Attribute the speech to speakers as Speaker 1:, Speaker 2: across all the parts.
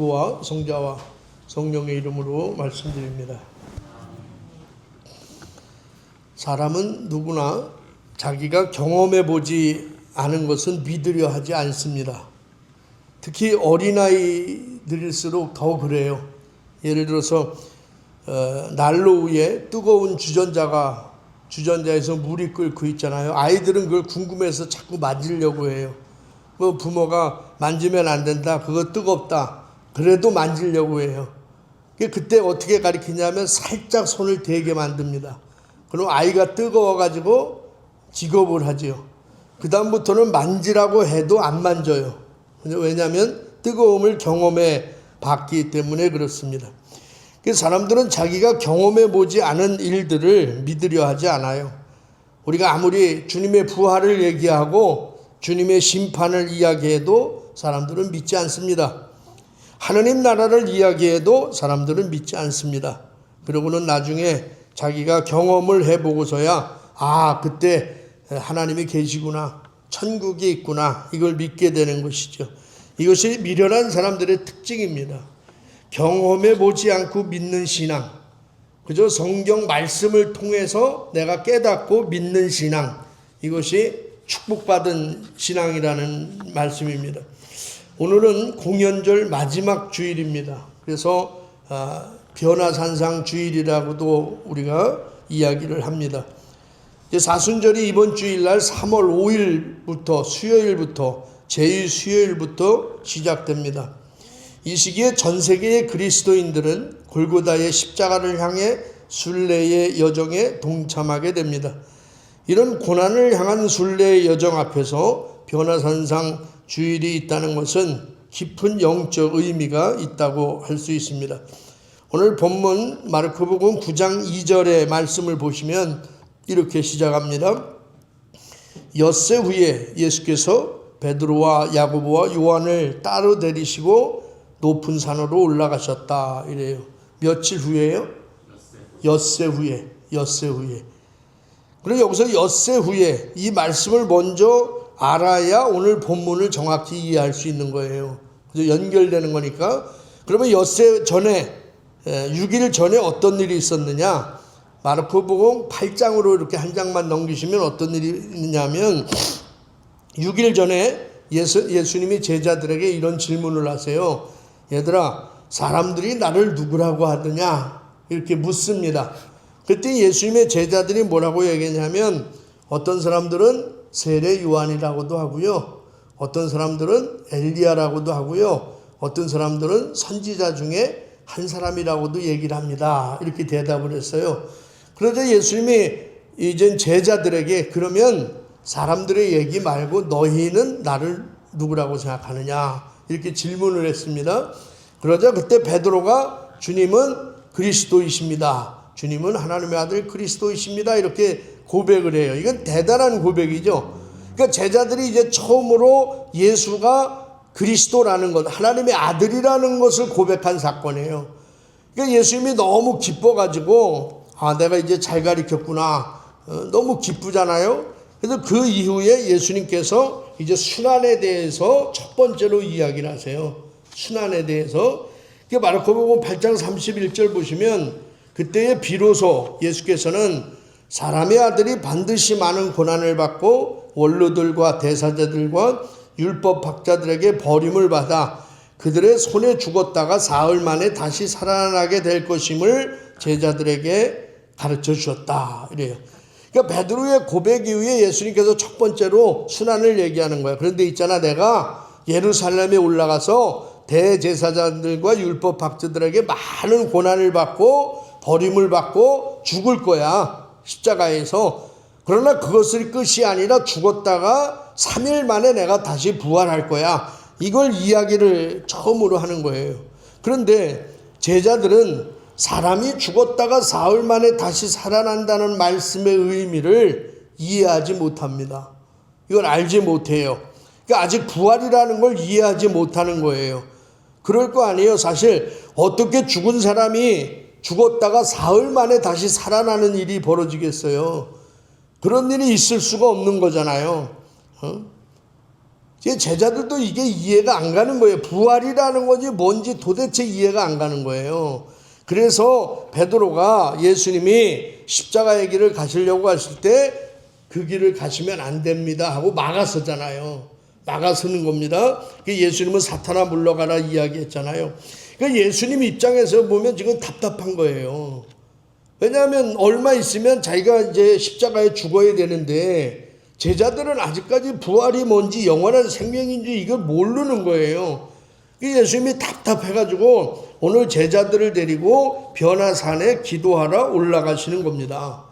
Speaker 1: 성부와 성자와 성령의 이름으로 말씀드립니다. 사람은 누구나 자기가 경험해 보지 않은 것은 믿으려 하지 않습니다. 특히 어린아이들일수록 더 그래요. 예를 들어서 어, 난로 위에 뜨거운 주전자가 주전자에서 물이 끓고 있잖아요. 아이들은 그걸 궁금해서 자꾸 만지려고 해요. 그 부모가 만지면 안 된다. 그거 뜨겁다. 그래도 만지려고 해요. 그때 어떻게 가르치냐면 살짝 손을 대게 만듭니다. 그럼 아이가 뜨거워가지고 직업을 하지요. 그다음부터는 만지라고 해도 안 만져요. 왜냐하면 뜨거움을 경험해 봤기 때문에 그렇습니다. 그 사람들은 자기가 경험해 보지 않은 일들을 믿으려 하지 않아요. 우리가 아무리 주님의 부활을 얘기하고 주님의 심판을 이야기해도 사람들은 믿지 않습니다. 하나님 나라를 이야기해도 사람들은 믿지 않습니다. 그러고는 나중에 자기가 경험을 해보고서야 아 그때 하나님이 계시구나 천국이 있구나 이걸 믿게 되는 것이죠. 이것이 미련한 사람들의 특징입니다. 경험해 보지 않고 믿는 신앙. 그저 성경 말씀을 통해서 내가 깨닫고 믿는 신앙. 이것이 축복받은 신앙이라는 말씀입니다. 오늘은 공연절 마지막 주일입니다. 그래서 아, 변화산상 주일이라고도 우리가 이야기를 합니다. 사순절이 이번 주일날 3월 5일부터 수요일부터 제2 수요일부터 시작됩니다. 이 시기에 전 세계의 그리스도인들은 골고다의 십자가를 향해 순례의 여정에 동참하게 됩니다. 이런 고난을 향한 순례의 여정 앞에서 변화산상 주일이 있다는 것은 깊은 영적 의미가 있다고 할 수 있습니다. 오늘 본문 마르코복음 9장 2절의 말씀을 보시면 이렇게 시작합니다. 엿새 후에 예수께서 베드로와 야고보와 요한을 따로 데리시고 높은 산으로 올라가셨다 이래요. 며칠 후에요? 엿새 후에, 엿새 후에. 그리고 여기서 엿새 후에 이 말씀을 먼저 알아야 오늘 본문을 정확히 이해할 수 있는 거예요. 그래서 연결되는 거니까. 그러면 엿새 전에 6일 전에 어떤 일이 있었느냐? 마르코복음 8장으로 이렇게 한 장만 넘기시면 어떤 일이 있냐면 6일 전에 예수, 예수님이 제자들에게 이런 질문을 하세요. 얘들아, 사람들이 나를 누구라고 하느냐? 이렇게 묻습니다. 그때 예수님의 제자들이 뭐라고 얘기했냐면 어떤 사람들은 세례 요한이라고도 하고요. 어떤 사람들은 엘리야라고도 하고요. 어떤 사람들은 선지자 중에 한 사람이라고도 얘기를 합니다. 이렇게 대답을 했어요. 그러자 예수님이 이젠 제자들에게 그러면 사람들의 얘기 말고 너희는 나를 누구라고 생각하느냐 이렇게 질문을 했습니다. 그러자 그때 베드로가 주님은 그리스도이십니다. 주님은 하나님의 아들 그리스도이십니다. 이렇게 고백을 해요. 이건 대단한 고백이죠. 그러니까 제자들이 이제 처음으로 예수가 그리스도라는 것, 하나님의 아들이라는 것을 고백한 사건이에요. 그러니까 예수님이 너무 기뻐가지고, 아, 내가 이제 잘 가르쳤구나. 어, 너무 기쁘잖아요. 그래서 그 이후에 예수님께서 이제 순환에 대해서 첫 번째로 이야기를 하세요. 순환에 대해서. 그 마르코복음 8장 31절 보시면 그때에 비로소 예수께서는 사람의 아들이 반드시 많은 고난을 받고 원로들과 대사자들과 율법 학자들에게 버림을 받아 그들의 손에 죽었다가 사흘 만에 다시 살아나게 될 것임을 제자들에게 가르쳐 주셨다. 이래요. 그러니까 베드로의 고백 이후에 예수님께서 첫 번째로 순환을 얘기하는 거야. 그런데 있잖아 내가 예루살렘에 올라가서 대제사장들과 율법 학자들에게 많은 고난을 받고 버림을 받고 죽을 거야. 십자가에서. 그러나 그것을 끝이 아니라 죽었다가 3일 만에 내가 다시 부활할 거야. 이걸 이야기를 처음으로 하는 거예요. 그런데 제자들은 사람이 죽었다가 사흘 만에 다시 살아난다는 말씀의 의미를 이해하지 못합니다. 이걸 알지 못해요. 그러니까 아직 부활이라는 걸 이해하지 못하는 거예요. 그럴 거 아니에요. 사실 어떻게 죽은 사람이 죽었다가 사흘 만에 다시 살아나는 일이 벌어지겠어요. 그런 일이 있을 수가 없는 거잖아요. 어? 제 제자들도 이게 이해가 안 가는 거예요. 부활이라는 건지 뭔지 도대체 이해가 안 가는 거예요. 그래서 베드로가 예수님이 십자가의 길을 가시려고 하실 때 그 길을 가시면 안 됩니다 하고 막았었잖아요. 막아서는 겁니다. 그 예수님은 사탄아 물러가라 이야기했잖아요. 그 예수님 입장에서 보면 지금 답답한 거예요. 왜냐하면 얼마 있으면 자기가 이제 십자가에 죽어야 되는데 제자들은 아직까지 부활이 뭔지 영원한 생명인지 이걸 모르는 거예요. 그 예수님이 답답해가지고 오늘 제자들을 데리고 변화산에 기도하러 올라가시는 겁니다.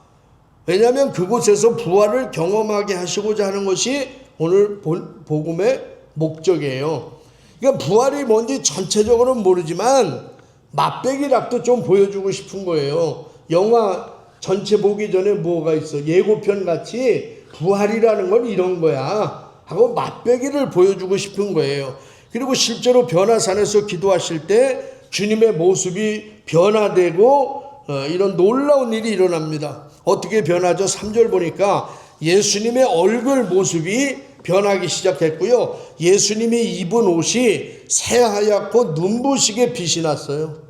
Speaker 1: 왜냐하면 그곳에서 부활을 경험하게 하시고자 하는 것이 오늘 본- 복음의 목적이에요. 그러니까 부활이 뭔지 전체적으로는 모르지만 맛배기락도 좀 보여주고 싶은 거예요. 영화 전체 보기 전에 뭐가 있어? 예고편 같이 부활이라는 건 이런 거야. 하고 맛배기를 보여주고 싶은 거예요. 그리고 실제로 변화산에서 기도하실 때 주님의 모습이 변화되고 어, 이런 놀라운 일이 일어납니다. 어떻게 변하죠? 3절 보니까 예수님의 얼굴 모습이 변하기 시작했고요. 예수님이 입은 옷이 새하얗고 눈부시게 빛이 났어요.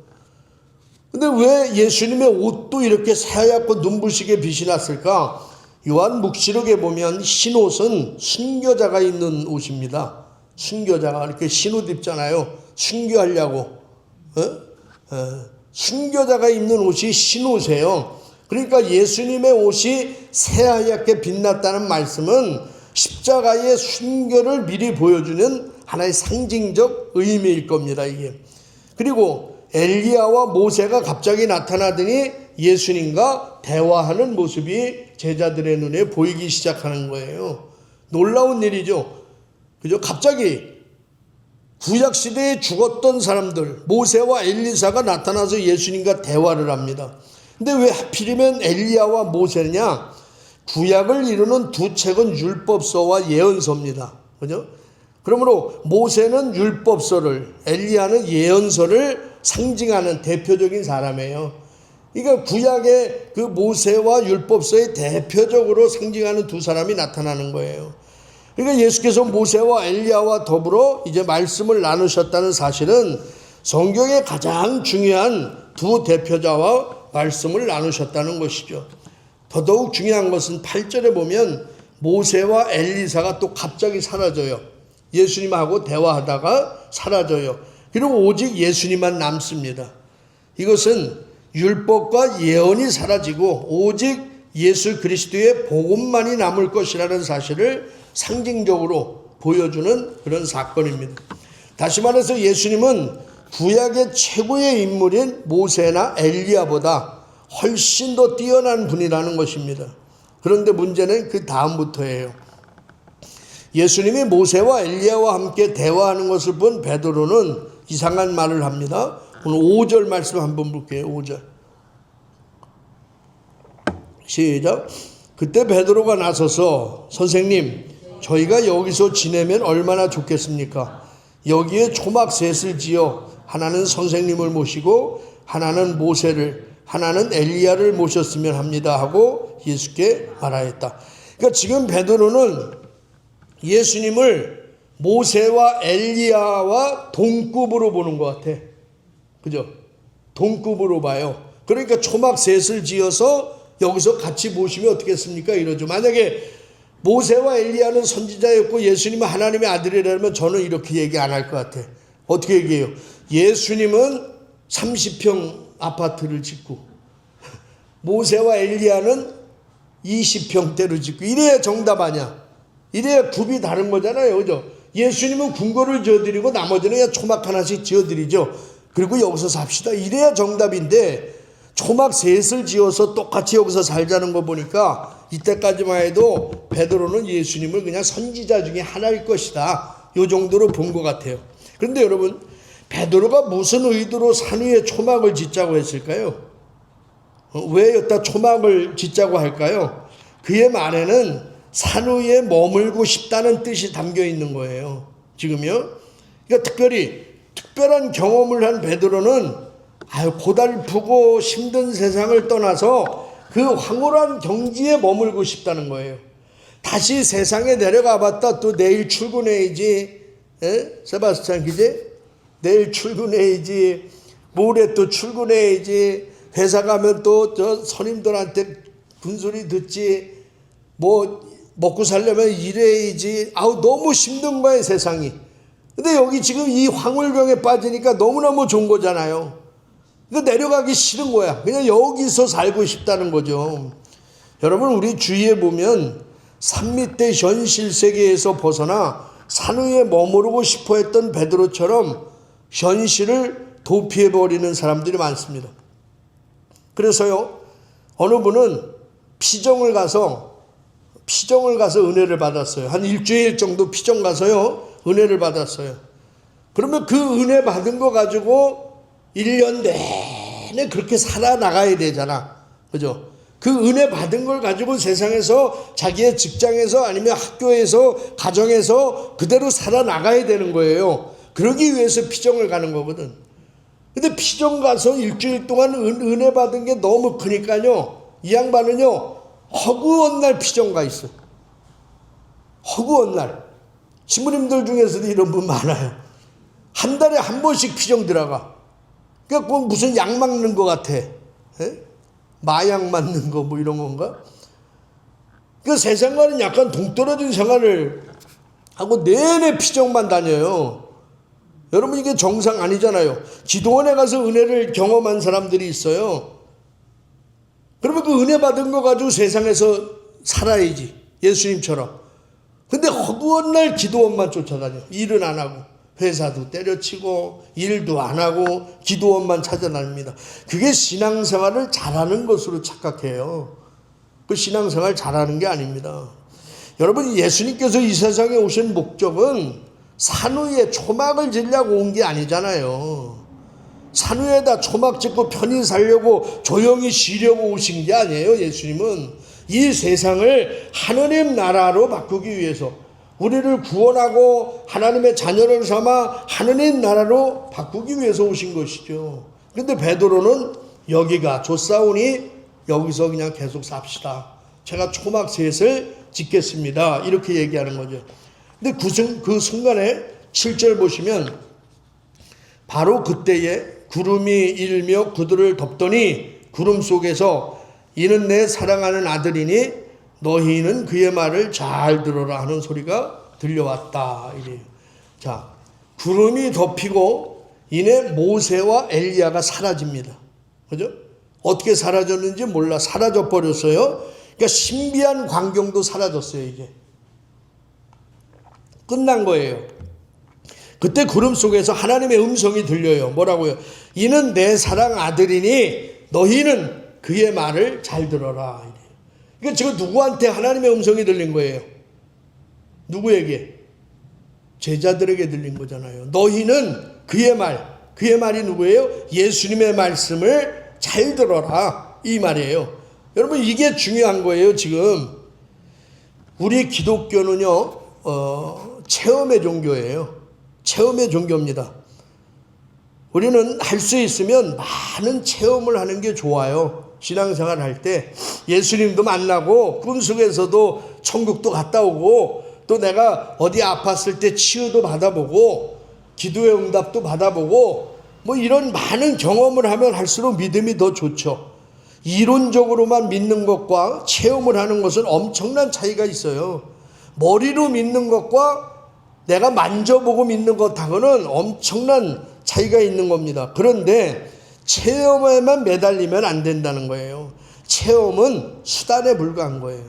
Speaker 1: 근데 왜 예수님의 옷도 이렇게 새하얗고 눈부시게 빛이 났을까? 요한 묵시록에 보면 흰 옷은 순교자가 입는 옷입니다. 순교자가 이렇게 흰옷 입잖아요. 순교하려고. 어? 어, 순교자가 입는 옷이 흰 옷이에요. 그러니까 예수님의 옷이 새하얗게 빛났다는 말씀은 십자가의 순교를 미리 보여주는 하나의 상징적 의미일 겁니다, 이게. 그리고 엘리야와 모세가 갑자기 나타나더니 예수님과 대화하는 모습이 제자들의 눈에 보이기 시작하는 거예요. 놀라운 일이죠. 그죠? 갑자기 구약 시대에 죽었던 사람들 모세와 엘리사가 나타나서 예수님과 대화를 합니다. 근데 왜 하필이면 엘리야와 모세냐? 구약을 이루는 두 책은 율법서와 예언서입니다. 그죠? 그러므로 모세는 율법서를 엘리야는 예언서를 상징하는 대표적인 사람이에요. 그러니까 구약의 그 모세와 율법서의 대표적으로 상징하는 두 사람이 나타나는 거예요. 그러니까 예수께서 모세와 엘리야와 더불어 이제 말씀을 나누셨다는 사실은 성경의 가장 중요한 두 대표자와 말씀을 나누셨다는 것이죠. 더더욱 중요한 것은 8절에 보면 모세와 엘리사가 또 갑자기 사라져요. 예수님하고 대화하다가 사라져요. 그리고 오직 예수님만 남습니다. 이것은 율법과 예언이 사라지고 오직 예수 그리스도의 복음만이 남을 것이라는 사실을 상징적으로 보여주는 그런 사건입니다. 다시 말해서 예수님은 구약의 최고의 인물인 모세나 엘리야보다 훨씬 더 뛰어난 분이라는 것입니다. 그런데 문제는 그 다음부터예요. 예수님이 모세와 엘리야와 함께 대화하는 것을 본 베드로는 이상한 말을 합니다. 오늘 5절 말씀 한번 볼게요. 5절. 시작. 그때 베드로가 나서서 선생님, 저희가 여기서 지내면 얼마나 좋겠습니까? 여기에 초막 셋을 지어 하나는 선생님을 모시고 하나는 모세를 하나는 엘리야를 모셨으면 합니다 하고 예수께 말하였다. 그러니까 지금 베드로는 예수님을 모세와 엘리야와 동급으로 보는 것 같아. 그죠? 동급으로 봐요. 그러니까 초막 셋을 지어서 여기서 같이 모시면 어떻겠습니까? 이러죠. 만약에 모세와 엘리야는 선지자였고 예수님은 하나님의 아들이라면 저는 이렇게 얘기 안 할 것 같아. 어떻게 얘기해요? 예수님은 30평 아파트를 짓고 모세와 엘리야는 20평대로 짓고 이래야 정답 아니야. 이래야 굽이 다른 거잖아요. 그죠? 예수님은 궁궐을 지어드리고 나머지는 그냥 초막 하나씩 지어드리죠. 그리고 여기서 삽시다. 이래야 정답인데 초막 셋을 지어서 똑같이 여기서 살자는 거 보니까 이때까지만 해도 베드로는 예수님을 그냥 선지자 중에 하나일 것이다. 요 정도로 본 것 같아요. 그런데 여러분 베드로가 무슨 의도로 산 위에 초막을 짓자고 했을까요? 어, 왜 여기다 초막을 짓자고 할까요? 그의 말에는 산 위에 머물고 싶다는 뜻이 담겨 있는 거예요. 지금요. 그러니까 특별히 특별한 경험을 한 베드로는 아유 고달프고 힘든 세상을 떠나서 그 황홀한 경지에 머물고 싶다는 거예요. 다시 세상에 내려가 봤다 또 내일 출근해야지. 에? 세바스찬 기제? 내일 출근해야지. 모레 또 출근해야지. 회사 가면 또 저 선임들한테 분소리 듣지. 뭐 먹고 살려면 일해야지. 아우 너무 힘든 거예요 세상이. 근데 여기 지금 이 황홀병에 빠지니까 너무너무 좋은 거잖아요. 근데 내려가기 싫은 거야. 그냥 여기서 살고 싶다는 거죠. 여러분 우리 주위에 보면 산 밑에 현실 세계에서 벗어나 산 위에 머무르고 싶어 했던 베드로처럼 현실을 도피해 버리는 사람들이 많습니다. 그래서요. 어느 분은 피정을 가서 피정을 가서 은혜를 받았어요. 한 일주일 정도 피정 가서요. 은혜를 받았어요. 그러면 그 은혜 받은 거 가지고 1년 내내 그렇게 살아나가야 되잖아. 그죠? 그 은혜 받은 걸 가지고 세상에서 자기의 직장에서 아니면 학교에서 가정에서 그대로 살아나가야 되는 거예요. 그러기 위해서 피정을 가는 거거든. 근데 피정 가서 일주일 동안 은, 은혜 받은 게 너무 크니까요. 이 양반은요. 허구한 날 피정 가 있어. 허구한 날. 신부님들 중에서도 이런 분 많아요. 한 달에 한 번씩 피정 들어가. 그러니까 꼭 무슨 약 맞는 것 같아. 에? 마약 맞는 거 뭐 이런 건가? 그 세상과는 약간 동떨어진 생활을 하고 내내 피정만 다녀요. 여러분 이게 정상 아니잖아요. 기도원에 가서 은혜를 경험한 사람들이 있어요. 그러면 그 은혜 받은 거 가지고 세상에서 살아야지. 예수님처럼. 근데 허구한 날 기도원만 쫓아다녀. 일은 안 하고. 회사도 때려치고 일도 안 하고 기도원만 찾아다닙니다. 그게 신앙생활을 잘하는 것으로 착각해요. 그 신앙생활 잘하는 게 아닙니다. 여러분 예수님께서 이 세상에 오신 목적은 산 위에 초막을 지려고 온 게 아니잖아요. 산 위에다 초막 짓고 편히 살려고 조용히 쉬려고 오신 게 아니에요. 예수님은 이 세상을 하느님 나라로 바꾸기 위해서 우리를 구원하고 하나님의 자녀를 삼아 하느님 나라로 바꾸기 위해서 오신 것이죠. 근데 베드로는 여기가 좋사오니 여기서 그냥 계속 삽시다. 제가 초막 셋을 짓겠습니다. 이렇게 얘기하는 거죠. 근데 그, 순, 그 순간에 7절 보시면 바로 그때에 구름이 일며 그들을 덮더니 구름 속에서 이는 내 사랑하는 아들이니 너희는 그의 말을 잘 들어라 하는 소리가 들려왔다 이래요. 자, 구름이 덮이고 이내 모세와 엘리야가 사라집니다. 그죠? 어떻게 사라졌는지 몰라 사라져 버렸어요. 그러니까 신비한 광경도 사라졌어요, 이제. 끝난 거예요. 그때 구름 속에서 하나님의 음성이 들려요. 뭐라고요? 이는 내 사랑 아들이니 너희는 그의 말을 잘 들어라. 그러니까 지금 누구한테 하나님의 음성이 들린 거예요? 누구에게? 제자들에게 들린 거잖아요. 너희는 그의 말, 그의 말이 누구예요? 예수님의 말씀을 잘 들어라. 이 말이에요. 여러분, 이게 중요한 거예요, 지금. 우리 기독교는요, 어, 체험의 종교예요. 체험의 종교입니다. 우리는 할 수 있으면 많은 체험을 하는 게 좋아요. 신앙생활 할 때 예수님도 만나고 꿈속에서도 천국도 갔다 오고 또 내가 어디 아팠을 때 치유도 받아보고 기도의 응답도 받아보고 뭐 이런 많은 경험을 하면 할수록 믿음이 더 좋죠. 이론적으로만 믿는 것과 체험을 하는 것은 엄청난 차이가 있어요. 머리로 믿는 것과 내가 만져보고 믿는 것하고는 엄청난 차이가 있는 겁니다. 그런데 체험에만 매달리면 안 된다는 거예요. 체험은 수단에 불과한 거예요.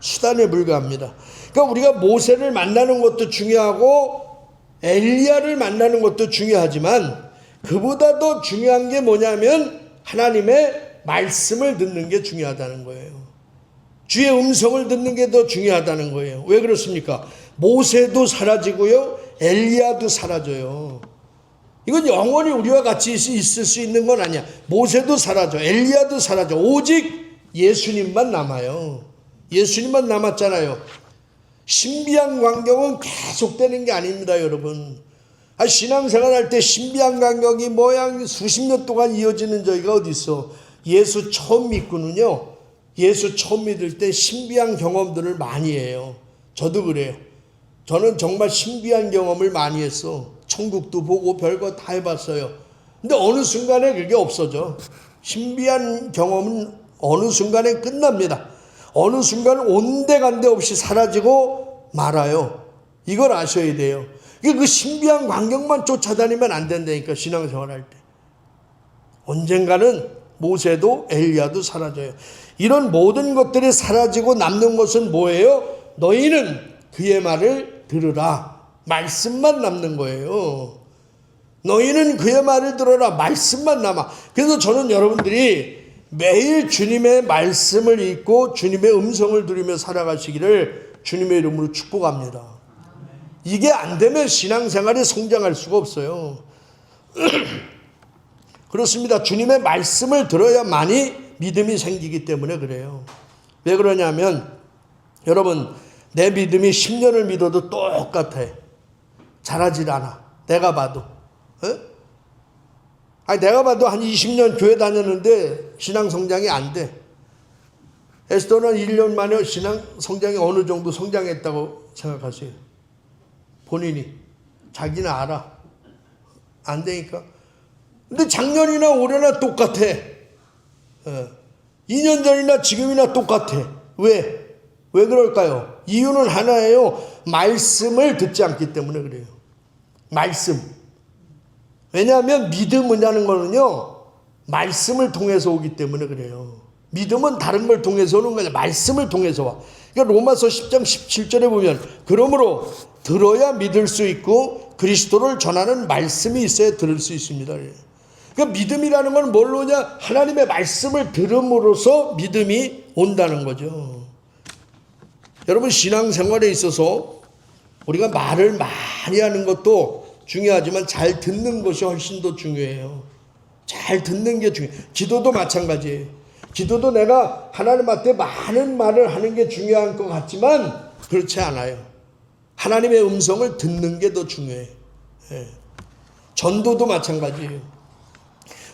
Speaker 1: 수단에 불과합니다. 그러니까 우리가 모세를 만나는 것도 중요하고 엘리야를 만나는 것도 중요하지만 그보다 더 중요한 게 뭐냐면 하나님의 말씀을 듣는 게 중요하다는 거예요. 주의 음성을 듣는 게 더 중요하다는 거예요. 왜 그렇습니까? 모세도 사라지고요. 엘리야도 사라져요. 이건 영원히 우리와 같이 있을 수 있는 건 아니야. 모세도 사라져. 엘리야도 사라져. 오직 예수님만 남아요. 예수님만 남았잖아요. 신비한 광경은 계속되는 게 아닙니다, 여러분. 아, 신앙생활 할 때 신비한 광경이 모양 수십 년 동안 이어지는 저희가 어디 있어? 예수 처음 믿고는요. 예수 처음 믿을 때 신비한 경험들을 많이 해요. 저도 그래요. 저는 정말 신비한 경험을 많이 했어. 천국도 보고 별거 다 해봤어요. 근데 어느 순간에 그게 없어져. 신비한 경험은 어느 순간에 끝납니다. 어느 순간 온데간데 없이 사라지고 말아요. 이걸 아셔야 돼요. 그 신비한 광경만 쫓아다니면 안 된다니까 신앙생활할 때. 언젠가는 모세도 엘리야도 사라져요. 이런 모든 것들이 사라지고 남는 것은 뭐예요? 너희는 그의 말을 들으라. 말씀만 남는 거예요. 너희는 그의 말을 들어라. 말씀만 남아. 그래서 저는 여러분들이 매일 주님의 말씀을 읽고 주님의 음성을 들으며 살아가시기를 주님의 이름으로 축복합니다. 이게 안 되면 신앙생활이 성장할 수가 없어요. 그렇습니다. 주님의 말씀을 들어야만이 믿음이 생기기 때문에 그래요. 왜 그러냐면 여러분 내 믿음이 10년을 믿어도 똑같아. 자라질 않아. 내가 봐도. 에? 아니 내가 봐도 한 20년 교회 다녔는데 신앙 성장이 안 돼. 에스더는 1년 만에 신앙 성장이 어느 정도 성장했다고 생각하세요. 본인이 자기는 알아. 안 되니까. 근데 작년이나 올해나 똑같아. 어. 2년 전이나 지금이나 똑같아. 왜? 왜 그럴까요? 이유는 하나예요. 말씀을 듣지 않기 때문에 그래요. 말씀. 왜냐하면 믿음이라는 거는요, 말씀을 통해서 오기 때문에 그래요. 믿음은 다른 걸 통해서 오는 거냐, 말씀을 통해서 와. 그러니까 로마서 10장 17절에 보면, 그러므로 들어야 믿을 수 있고, 그리스도를 전하는 말씀이 있어야 들을 수 있습니다. 그러니까 믿음이라는 건 뭘로 오냐? 하나님의 말씀을 들음으로써 믿음이 온다는 거죠. 여러분, 신앙생활에 있어서 우리가 말을 많이 하는 것도 중요하지만 잘 듣는 것이 훨씬 더 중요해요. 잘 듣는 게 중요해요. 기도도 마찬가지예요. 기도도 내가 하나님한테 많은 말을 하는 게 중요한 것 같지만 그렇지 않아요. 하나님의 음성을 듣는 게 더 중요해요. 예. 전도도 마찬가지예요.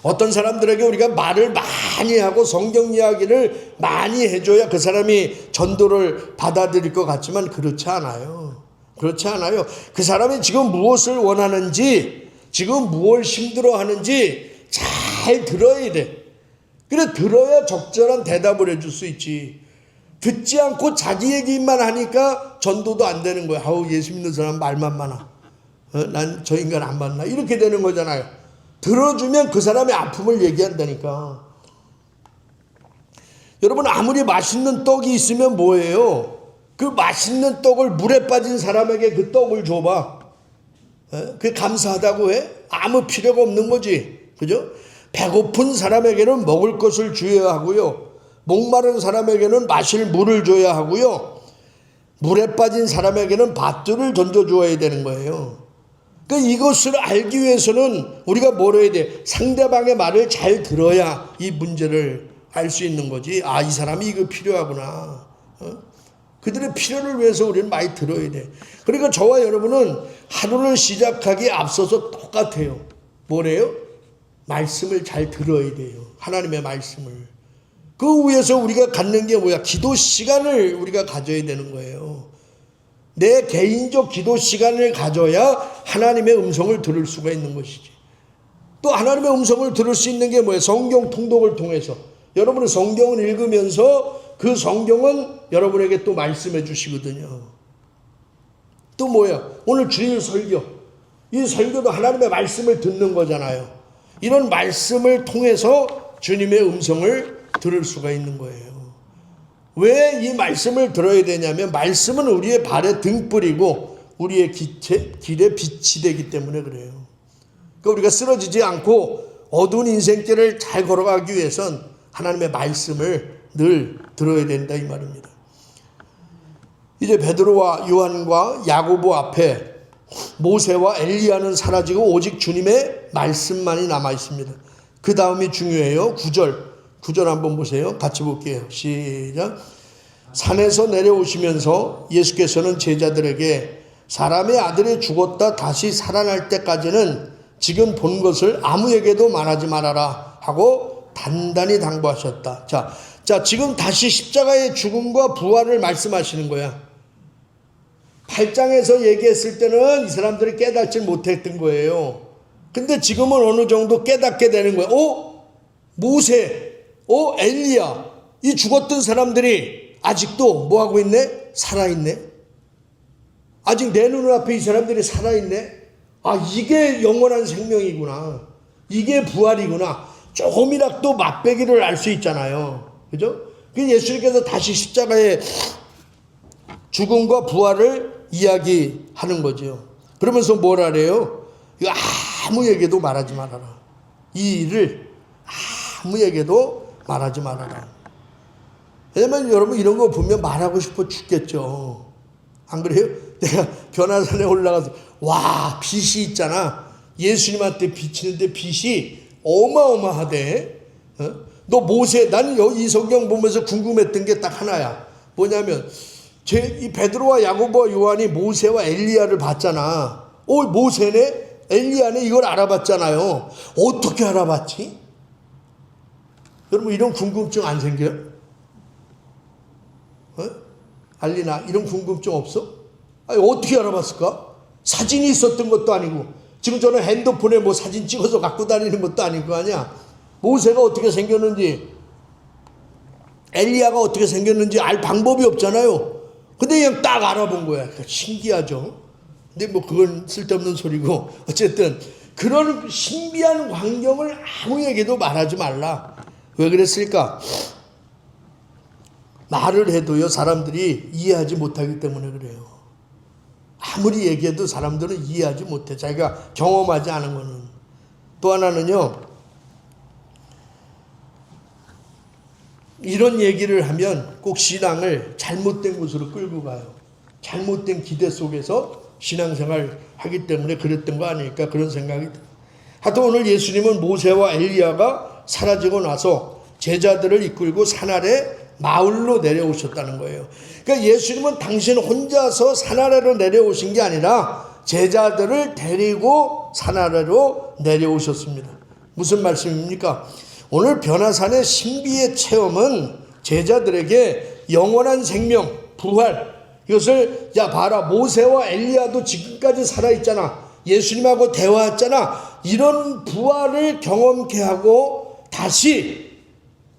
Speaker 1: 어떤 사람들에게 우리가 말을 많이 하고 성경 이야기를 많이 해줘야 그 사람이 전도를 받아들일 것 같지만 그렇지 않아요. 그렇지 않아요. 그 사람이 지금 무엇을 원하는지, 지금 무엇을 힘들어 하는지 잘 들어야 돼. 그래, 들어야 적절한 대답을 해줄 수 있지. 듣지 않고 자기 얘기만 하니까 전도도 안 되는 거야. 아우, 예수 믿는 사람 말만 많아. 어, 난저 인간 안 만나. 이렇게 되는 거잖아요. 들어주면 그 사람의 아픔을 얘기한다니까. 여러분, 아무리 맛있는 떡이 있으면 뭐예요? 그 맛있는 떡을 물에 빠진 사람에게 그 떡을 줘봐. 그 감사하다고 해? 아무 필요가 없는 거지. 그죠? 배고픈 사람에게는 먹을 것을 주어야 하고요. 목마른 사람에게는 마실 물을 줘야 하고요. 물에 빠진 사람에게는 밧줄을 던져주어야 되는 거예요. 그 이것을 알기 위해서는 우리가 뭘 해야 돼? 상대방의 말을 잘 들어야 이 문제를 알 수 있는 거지. 아, 이 사람이 이거 필요하구나. 어? 그들의 필요를 위해서 우리는 많이 들어야 돼. 그러니까 저와 여러분은 하루를 시작하기에 앞서서 똑같아요. 뭐래요? 말씀을 잘 들어야 돼요. 하나님의 말씀을. 그 위해서 우리가 갖는 게 뭐야? 기도 시간을 우리가 가져야 되는 거예요. 내 개인적 기도 시간을 가져야 하나님의 음성을 들을 수가 있는 것이지. 또 하나님의 음성을 들을 수 있는 게 뭐예요? 성경 통독을 통해서. 여러분은 성경을 읽으면서 그 성경은 여러분에게 또 말씀해 주시거든요. 또 뭐야? 오늘 주일 설교. 이 설교도 하나님의 말씀을 듣는 거잖아요. 이런 말씀을 통해서 주님의 음성을 들을 수가 있는 거예요. 왜 이 말씀을 들어야 되냐면 말씀은 우리의 발의 등불이고 우리의 기체, 길의 빛이 되기 때문에 그래요. 그러니까 우리가 쓰러지지 않고 어두운 인생길을 잘 걸어가기 위해선 하나님의 말씀을 늘 들어야 된다 이 말입니다. 이제 베드로와 요한과 야고보 앞에 모세와 엘리야는 사라지고 오직 주님의 말씀만이 남아 있습니다. 그 다음이 중요해요. 9절. 9절 한번 보세요. 같이 볼게요. 시작. 산에서 내려오시면서 예수께서는 제자들에게 사람의 아들이 죽었다 다시 살아날 때까지는 지금 본 것을 아무에게도 말하지 말아라 하고 단단히 당부하셨다. 자, 자, 지금 다시 십자가의 죽음과 부활을 말씀하시는 거야. 8장에서 얘기했을 때는 이 사람들이 깨닫지 못했던 거예요. 근데 지금은 어느 정도 깨닫게 되는 거예요. 어? 모세, 어? 엘리야, 이 죽었던 사람들이 아직도 뭐 하고 있네? 살아 있네? 아직 내 눈앞에 이 사람들이 살아 있네? 아, 이게 영원한 생명이구나. 이게 부활이구나. 조금이라도 맛배기를 알 수 있잖아요. 그죠? 그 예수님께서 다시 십자가에 죽음과 부활을 이야기하는 거죠. 그러면서 뭐라 그래요? 이거 아무에게도 말하지 말아라. 이 일을 아무에게도 말하지 말아라. 왜냐면 여러분 이런 거 보면 말하고 싶어 죽겠죠. 안 그래요? 내가 변화산에 올라가서 와 빛이 있잖아. 예수님한테 비치는데 빛이 어마어마하대. 어? 너 모세 나는 이 성경 보면서 궁금했던 게 딱 하나야. 뭐냐면 제 이 베드로와 야고보와 요한이 모세와 엘리야를 봤잖아. 어 모세네 엘리야네 이걸 알아봤잖아요. 어떻게 알아봤지? 여러분 이런 궁금증 안 생겨요? 어? 알리나 이런 궁금증 없어? 아니 어떻게 알아봤을까? 사진이 있었던 것도 아니고 지금 저는 핸드폰에 뭐 사진 찍어서 갖고 다니는 것도 아닐 거 아니야. 모세가 어떻게 생겼는지 엘리야가 어떻게 생겼는지 알 방법이 없잖아요. 근데 그냥 딱 알아본 거야. 신기하죠. 근데 뭐 그건 쓸데없는 소리고 어쨌든 그런 신비한 광경을 아무에게도 말하지 말라. 왜 그랬을까? 말을 해도요 사람들이 이해하지 못하기 때문에 그래요. 아무리 얘기해도 사람들은 이해하지 못해. 자기가 경험하지 않은 거는. 또 하나는요. 이런 얘기를 하면 꼭 신앙을 잘못된 곳으로 끌고 가요. 잘못된 기대 속에서 신앙생활 하기 때문에 그랬던 거 아닐까 그런 생각이 들어요. 하여튼 오늘 예수님은 모세와 엘리야가 사라지고 나서 제자들을 이끌고 산 아래 마을로 내려오셨다는 거예요. 그러니까 예수님은 당신 혼자서 산 아래로 내려오신 게 아니라 제자들을 데리고 산 아래로 내려오셨습니다. 무슨 말씀입니까? 오늘 변화산의 신비의 체험은 제자들에게 영원한 생명, 부활, 이것을 야 봐라 모세와 엘리야도 지금까지 살아 있잖아. 예수님하고 대화했잖아. 이런 부활을 경험케 하고 다시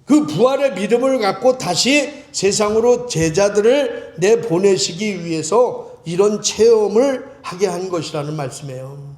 Speaker 1: 그 부활의 믿음을 갖고 다시 세상으로 제자들을 내 보내시기 위해서 이런 체험을 하게 한 것이라는 말씀이에요.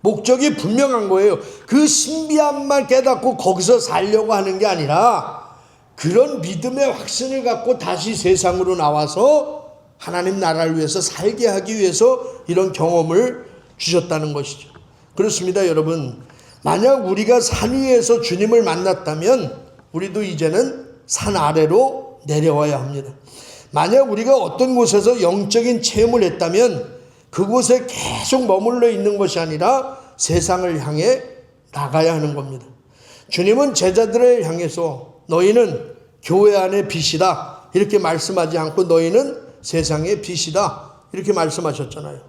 Speaker 1: 목적이 분명한 거예요. 그 신비함만 깨닫고 거기서 살려고 하는 게 아니라 그런 믿음의 확신을 갖고 다시 세상으로 나와서 하나님 나라를 위해서 살게 하기 위해서 이런 경험을 주셨다는 것이죠. 그렇습니다, 여러분. 만약 우리가 산 위에서 주님을 만났다면 우리도 이제는 산 아래로 내려와야 합니다. 만약 우리가 어떤 곳에서 영적인 체험을 했다면 그곳에 계속 머물러 있는 것이 아니라 세상을 향해 나가야 하는 겁니다. 주님은 제자들을 향해서 너희는 교회 안의 빛이다. 이렇게 말씀하지 않고 너희는 세상의 빛이다. 이렇게 말씀하셨잖아요.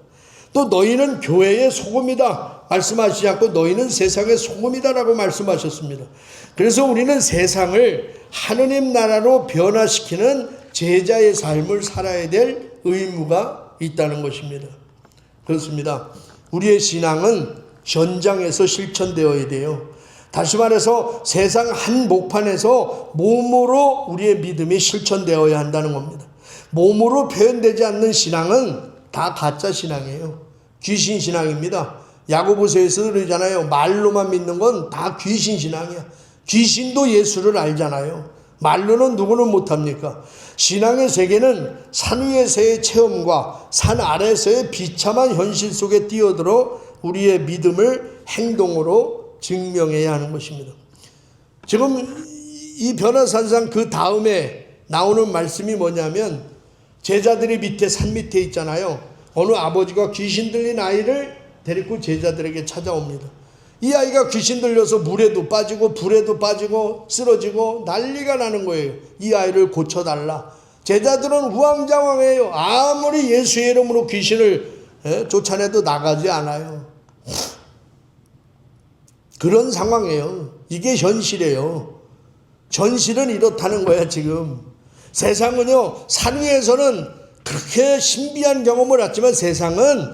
Speaker 1: 또 너희는 교회의 소금이다. 말씀하시지 않고 너희는 세상의 소금이다라고 말씀하셨습니다. 그래서 우리는 세상을 하느님 나라로 변화시키는 제자의 삶을 살아야 될 의무가 있다는 것입니다. 그렇습니다. 우리의 신앙은 현장에서 실천되어야 돼요. 다시 말해서 세상 한 목판에서 몸으로 우리의 믿음이 실천되어야 한다는 겁니다. 몸으로 표현되지 않는 신앙은 다 가짜 신앙이에요. 귀신 신앙입니다. 야고보서에서 그러잖아요. 말로만 믿는 건 다 귀신 신앙이야. 귀신도 예수를 알잖아요. 말로는 누구는 못합니까? 신앙의 세계는 산 위에서의 체험과 산 아래에서의 비참한 현실 속에 뛰어들어 우리의 믿음을 행동으로 증명해야 하는 것입니다. 지금 이 변화산상 그 다음에 나오는 말씀이 뭐냐면 제자들이 밑에 산 밑에 있잖아요. 어느 아버지가 귀신 들린 아이를 데리고 제자들에게 찾아옵니다. 이 아이가 귀신 들려서 물에도 빠지고 불에도 빠지고 쓰러지고 난리가 나는 거예요. 이 아이를 고쳐달라. 제자들은 우왕좌왕해요. 아무리 예수의 이름으로 귀신을 예, 쫓아내도 나가지 않아요. 그런 상황이에요. 이게 현실이에요. 전실은 이렇다는 거야, 지금. 세상은요, 산 위에서는 그렇게 신비한 경험을 했지만 세상은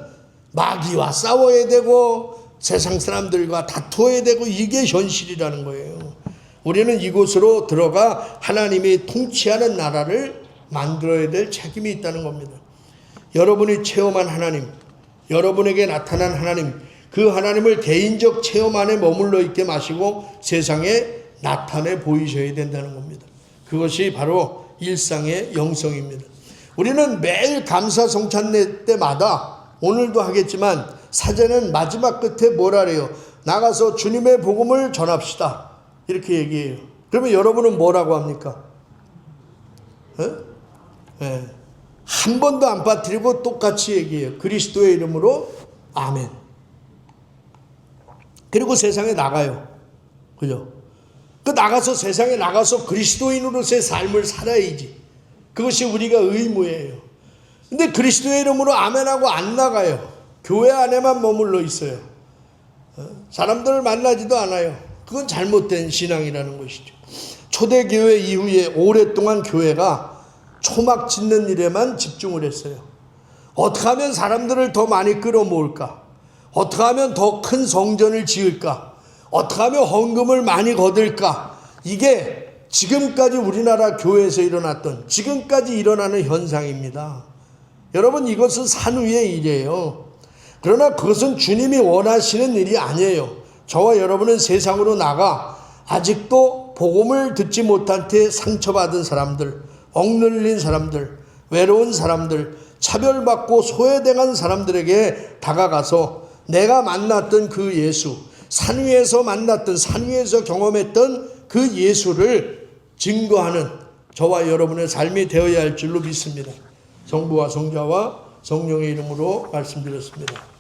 Speaker 1: 마귀와 싸워야 되고 세상 사람들과 다투어야 되고 이게 현실이라는 거예요. 우리는 이곳으로 들어가 하나님이 통치하는 나라를 만들어야 될 책임이 있다는 겁니다. 여러분이 체험한 하나님, 여러분에게 나타난 하나님, 그 하나님을 개인적 체험 안에 머물러 있게 마시고 세상에 나타내 보이셔야 된다는 겁니다. 그것이 바로 일상의 영성입니다. 우리는 매일 감사 성찬례 때마다 오늘도 하겠지만 사제는 마지막 끝에 뭐라 그래요? 나가서 주님의 복음을 전합시다. 이렇게 얘기해요. 그러면 여러분은 뭐라고 합니까? 예? 예. 한 번도 안 빠뜨리고 똑같이 얘기해요. 그리스도의 이름으로 아멘. 그리고 세상에 나가요. 그죠? 그 나가서 세상에 나가서 그리스도인으로서의 삶을 살아야지. 그것이 우리가 의무예요. 근데 그리스도의 이름으로 아멘하고 안 나가요. 교회 안에만 머물러 있어요. 어? 사람들을 만나지도 않아요. 그건 잘못된 신앙이라는 것이죠. 초대교회 이후에 오랫동안 교회가 초막 짓는 일에만 집중을 했어요. 어떻게 하면 사람들을 더 많이 끌어모을까? 어떻게 하면 더 큰 성전을 지을까? 어떻게 하면 헌금을 많이 거둘까? 이게 지금까지 우리나라 교회에서 일어났던 지금까지 일어나는 현상입니다. 여러분 이것은 산 위의 일이에요. 그러나 그것은 주님이 원하시는 일이 아니에요. 저와 여러분은 세상으로 나가 아직도 복음을 듣지 못한 채 상처받은 사람들, 억눌린 사람들, 외로운 사람들, 차별받고 소외당한 사람들에게 다가가서 내가 만났던 그 예수, 산 위에서 만났던 산 위에서 경험했던 그 예수를 증거하는 저와 여러분의 삶이 되어야 할 줄로 믿습니다. 성부와 성자와 성령의 이름으로 말씀드렸습니다.